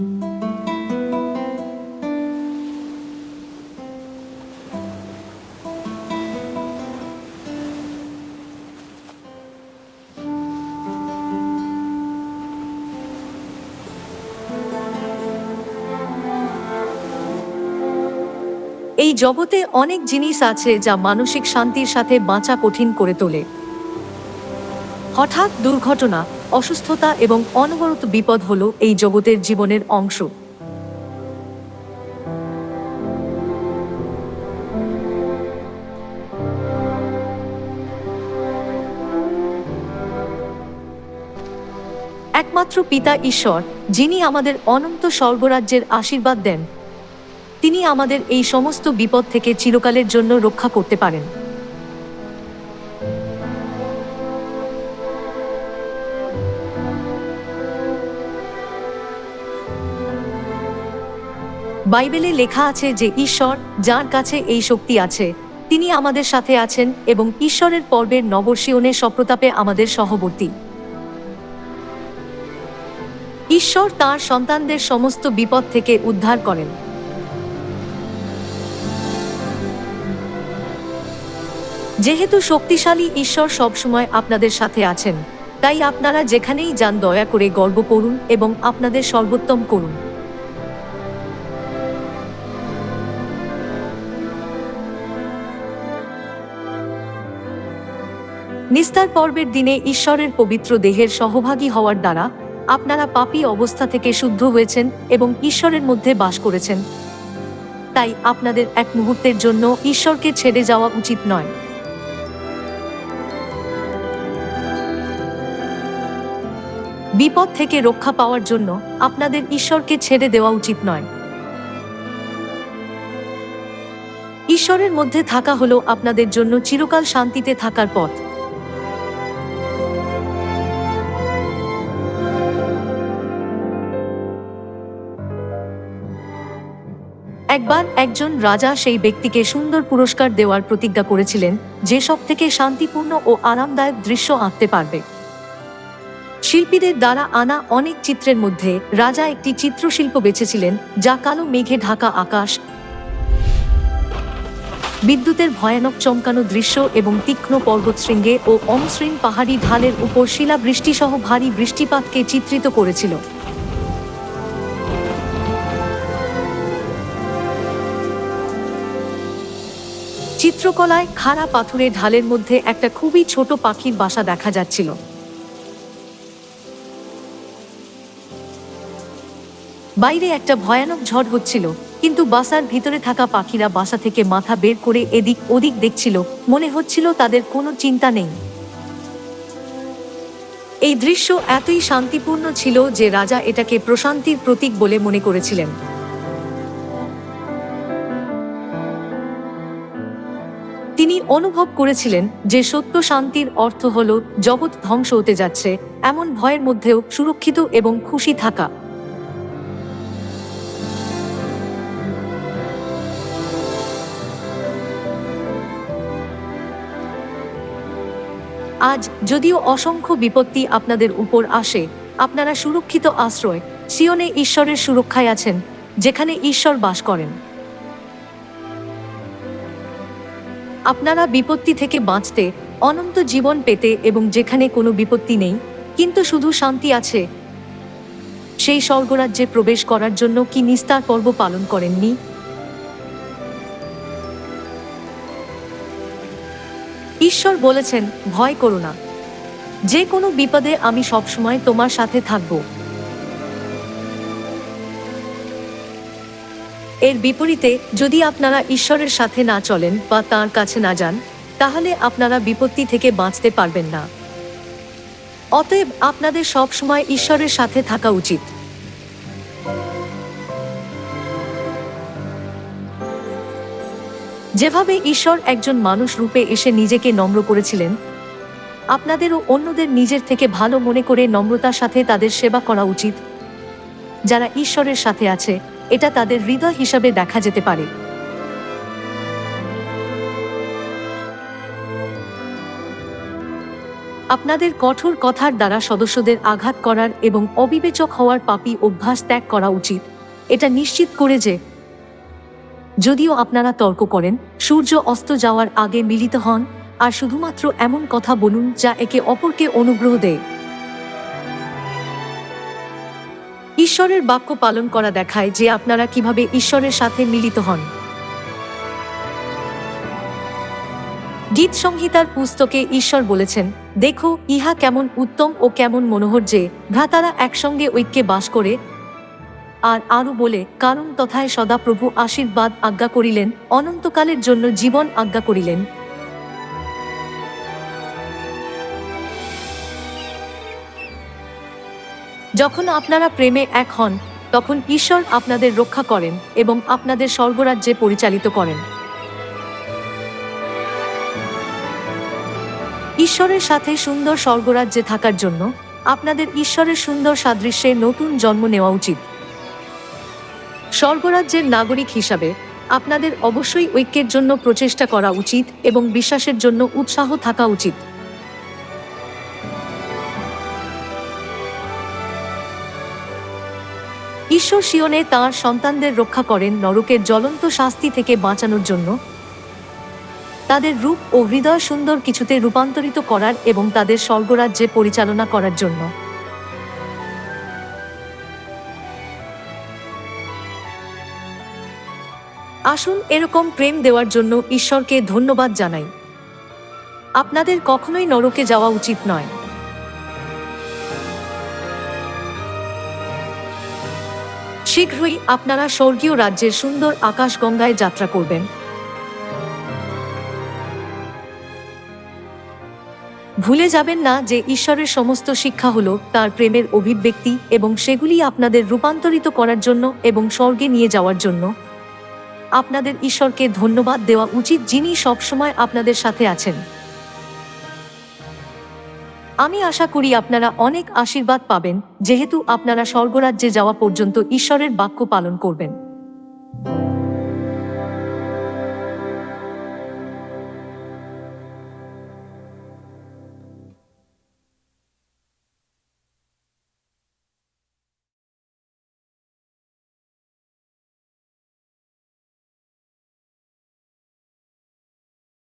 এই জগতে অনেক জিনিস আছে যা মানসিক শান্তির সাথে বাঁচা কঠিন করে তোলে। হঠাৎ দুর্ঘটনা অসুস্থতা এবং অনবরত বিপদ হলো এই জগতের জীবনের অংশ। একমাত্র পিতা ঈশ্বর, যিনি আমাদের অনন্ত স্বর্গরাজ্যের আশীর্বাদ দেন, তিনি আমাদের এই সমস্ত বিপদ থেকে চিরকালের জন্য রক্ষা করতে পারেন। বাইবেলে লেখা আছে যে ঈশ্বর, যার কাছে এই শক্তি আছে, তিনি আমাদের সাথে আছেন এবং ঈশ্বরের পর্বের নবশিয়নে সপ্রতাপে আমাদের সহবর্তী। ঈশ্বর তার সন্তানদের সমস্ত বিপদ থেকে উদ্ধার করেন। যেহেতু শক্তিশালী ঈশ্বর সবসময় আপনাদের সাথে আছেন, তাই আপনারা যেখানেই যান দয়া করে গর্ব করুন এবং আপনাদের সর্বোত্তম করুন। নিস্তার পর্বের দিনে ঈশ্বরের পবিত্র দেহের সহভাগী হওয়ার দ্বারা আপনারা পাপী অবস্থা থেকে শুদ্ধ হয়েছেন এবং ঈশ্বরের মধ্যে বাস করেছেন। তাই আপনাদের এক মুহূর্তের জন্য ঈশ্বরকে ছেড়ে যাওয়া উচিত নয়। বিপদ থেকে রক্ষা পাওয়ার জন্য আপনাদের ঈশ্বরকে ছেড়ে দেওয়া উচিত নয়। ঈশ্বরের মধ্যে থাকা হলো আপনাদের জন্য চিরকাল শান্তিতে থাকার পথ। একবার একজন রাজা সেই ব্যক্তিকে সুন্দর পুরস্কার দেওয়ার প্রতিজ্ঞা করেছিলেন, যে সব থেকে শান্তিপূর্ণ ও আরামদায়ক দৃশ্য আঁকতে পারবে। শিল্পীদের দ্বারা আনা অনেক চিত্রের মধ্যে রাজা একটি চিত্রশিল্প বেছেছিলেন, যা কালো মেঘে ঢাকা আকাশ, বিদ্যুতের ভয়ানক চমকানো দৃশ্য এবং তীক্ষ্ণ পর্বতশৃঙ্গে ও অমসৃণ পাহাড়ি ঢালের উপর শিলাবৃষ্টিসহ ভারী বৃষ্টিপাতকে চিত্রিত করেছিল। চিত্রকলায় খাড়া পাথুরে ঢালের মধ্যে একটা খুবই ছোট পাখির বাসা দেখা যাচ্ছিল। বাইরে একটা ভয়ানক ঝড় হচ্ছিল, কিন্তু বাসার ভিতরে থাকা পাখিরা বাসা থেকে মাথা বের করে এদিক ওদিক দেখছিল, মনে হচ্ছিল তাদের কোনো চিন্তা নেই। এই দৃশ্য এতই শান্তিপূর্ণ ছিল যে রাজা এটাকে প্রশান্তির প্রতীক বলে মনে করেছিলেন। তিনি অনুভব করেছিলেন যে সত্য শান্তির অর্থ হল জগৎ ধ্বংস হতে যাচ্ছে, এমন ভয়ের মধ্যেও সুরক্ষিত এবং খুশি থাকা। আজ যদিও অসংখ্য বিপত্তি আপনাদের উপর আসে, আপনারা সুরক্ষিত আশ্রয় সিয়নে ঈশ্বরের সুরক্ষায় আছেন, যেখানে ঈশ্বর বাস করেন। আপনারা বিপত্তি থেকে বাঁচতে, অনন্ত জীবন পেতে এবং যেখানে কোনো বিপত্তি নেই, কিন্তু শুধু শান্তি আছে। সেই স্বর্গরাজ্যে প্রবেশ করার জন্য কি নিস্তার পর্ব পালন করেননি? ঈশ্বর বলেছেন, ভয় করো না। যে কোনো বিপদে আমি সবসময় তোমার সাথে থাকব। এর বিপরীতে, যদি আপনারা ঈশ্বরের সাথে না চলেন বা তার কাছে না যান, তাহলে আপনারা বিপত্তি থেকে বাঁচতে পারবেন না। অতএব আপনাদের সব সময় ঈশ্বরের সাথে থাকা উচিত। যেভাবে ঈশ্বর একজন মানুষ রূপে এসে নিজেকে নম্র করেছিলেন, আপনাদেরও অন্যদের নিজের থেকে ভালো মনে করে নম্রতার সাথে তাদের সেবা করা উচিত। যারা ঈশ্বরের সাথে আছে এটা তাদের হৃদয় হিসাবে দেখা যেতে পারে। আপনাদের কঠোর কথার দ্বারা সদস্যদের আঘাত করার এবং অবিবেচক হওয়ার পাপী অভ্যাস ত্যাগ করা উচিত। এটা নিশ্চিত করে যে, যদিও আপনারা তর্ক করেন, সূর্য অস্ত যাওয়ার আগে মিলিত হন, আর শুধুমাত্র এমন কথা বলুন যা একে অপরকে অনুগ্রহ দেয়। ঈশ্বরের বাক্য পালন করা দেখায় যে আপনারা কীভাবে ঈশ্বরের সাথে মিলিত হন। গীত সংহিতার পুস্তকে ঈশ্বর বলেছেন, দেখো, ইহা কেমন উত্তম ও কেমন মনোহর যে, ভ্রাতারা একসঙ্গে ঐক্যে বাস করে। আর আরও বলে, কারণ তথায় সদাপ্রভু আশীর্বাদ আজ্ঞা করিলেন, অনন্তকালের জন্য জীবন আজ্ঞা করিলেন। যখন আপনারা প্রেমে এক হন, তখন ঈশ্বর আপনাদের রক্ষা করেন এবং আপনাদের স্বর্গরাজ্যে পরিচালিত করেন। ঈশ্বরের সাথে সুন্দর স্বর্গরাজ্যে থাকার জন্য আপনাদের ঈশ্বরের সুন্দর সাদৃশ্যে নতুন জন্ম নেওয়া উচিত। স্বর্গরাজ্যের নাগরিক হিসাবে আপনাদের অবশ্যই ঐক্যের জন্য প্রচেষ্টা করা উচিত এবং বিশ্বাসের জন্য উৎসাহ থাকা উচিত। ঈশ্বর শিয়নে তাঁর সন্তানদের রক্ষা করেন নরকের জ্বলন্ত শাস্তি থেকে বাঁচানোর জন্য। তাদের রূপ ও হৃদয় সুন্দর কিছুতে রূপান্তরিত করার এবং তাদের স্বর্গরাজ্যে পরিচালনা করার জন্য। আসুন এরকম প্রেম দেওয়ার জন্য ঈশ্বরকে ধন্যবাদ জানাই। আপনাদের কখনোই নরকে যাওয়া উচিত নয়। শীঘ্রই আপনারা স্বর্গীয় রাজ্যের সুন্দর আকাশগঙ্গায় যাত্রা করবেন। ভুলে যাবেন না যে ঈশ্বরের সমস্ত শিক্ষা হল তার প্রেমের অভিব্যক্তি এবং সেগুলি আপনাদের রূপান্তরিত করার জন্য এবং স্বর্গে নিয়ে যাওয়ার জন্য। আপনাদের ঈশ্বরকে ধন্যবাদ দেওয়া উচিত যিনি সবসময় আপনাদের সাথে আছেন। আমি আশা করি আপনারা অনেক আশীর্বাদ পাবেন, যেহেতু আপনারা স্বর্গরাজ্যে যাওয়া পর্যন্ত ঈশ্বরের বাক্য পালন করবেন।